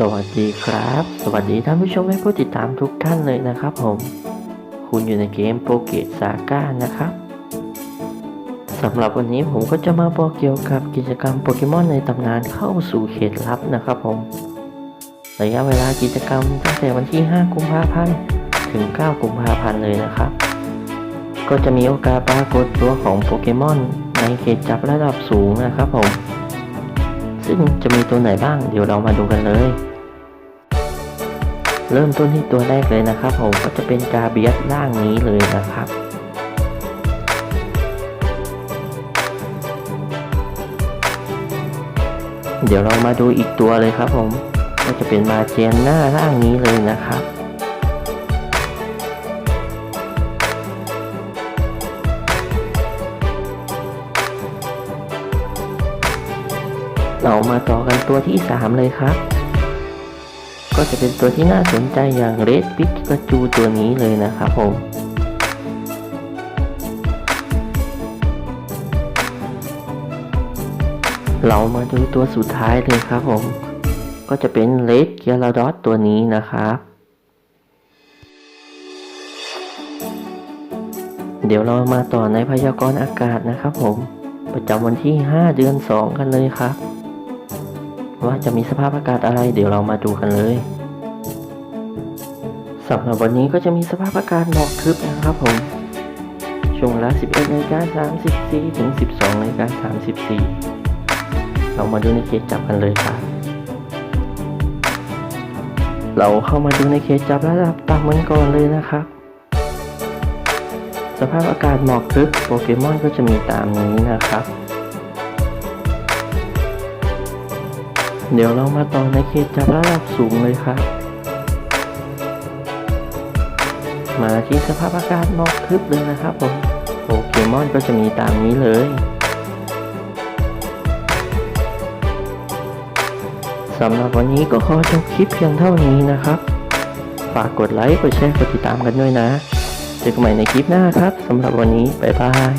สวัสดีครับ สวัสดีท่านผู้ชมและผู้ติดตามทุกท่านเลยนะครับผม คุณอยู่ในเกมโปเกตซาก้านะครับสำหรับวันนี้ผมก็จะมาบอกเกี่ยวกับกิจกรรมโปเกมอนในตำนานเข้าสู่เขตลับนะครับผม ระยะเวลากิจกรรมตั้งแต่วันที่ 5 กุมภาพันธ์ถึง 9 กุมภาพันธ์เลยนะครับ ก็จะมีโอกาสปรากฏตัวของโปเกมอนในเขตจับระดับสูงนะครับผม ซึ่งจะมีตัวไหนบ้าง เดี๋ยวเรามาดูกันเลย เริ่มต้นที่ตัวแรกเลยนะครับผมก็จะเป็นกาเบียสร่างนี้เลยนะครับเดี๋ยวเรามาดูอีกตัวเลยครับผม ก็จะเป็นมาเจียนหน้าร่างนี้เลยนะครับ เรามาต่อกันตัวที่ 3 เลยครับ ก็จะเป็นตัวที่น่าสนใจอย่างเรดปิกาจูตัวนี้เลยนะครับผมเรามาดูตัวสุดท้ายเลยครับผม ก็จะเป็นเลดเกียร์ดอสตัวนี้นะครับ เดี๋ยวเรามาต่อในพยากรณ์อากาศนะครับผม ประจำวันที่ 5 เดือน 2 กันเลยครับ ว่าจะมีสภาพอากาศอะไร เดี๋ยวเรามาดูกันเลยสำหรับวันนี้ก็จะมีสภาพอากาศหมอกทึบนะครับผม ช่วงเวลา 11นาฬิกา34 ถึง 12นาฬิกา34 เรามาดูในเขตจับกันเลยครับ เราเข้ามาดูในเขตจับระดับต่ำมันก่อนเลยนะครับ สภาพอากาศหมอกทึบโปเกมอนก็จะมีตามนี้นะครับ เดี๋ยวเรามาต่อในเขตจับระดับสูงเลยครับ มาที่สภาพอากาศหมอกทึบเลยนะครับผมโปเกมอนก็จะมีตามนี้เลยสำหรับวันนี้ก็ขอจบคลิปเพียงเท่านี้นะครับ ฝากกดไลค์ กดแชร์ กดติดตามกันด้วยนะ เจอกันใหม่ในคลิปหน้าครับ สำหรับวันนี้ บ๊ายบาย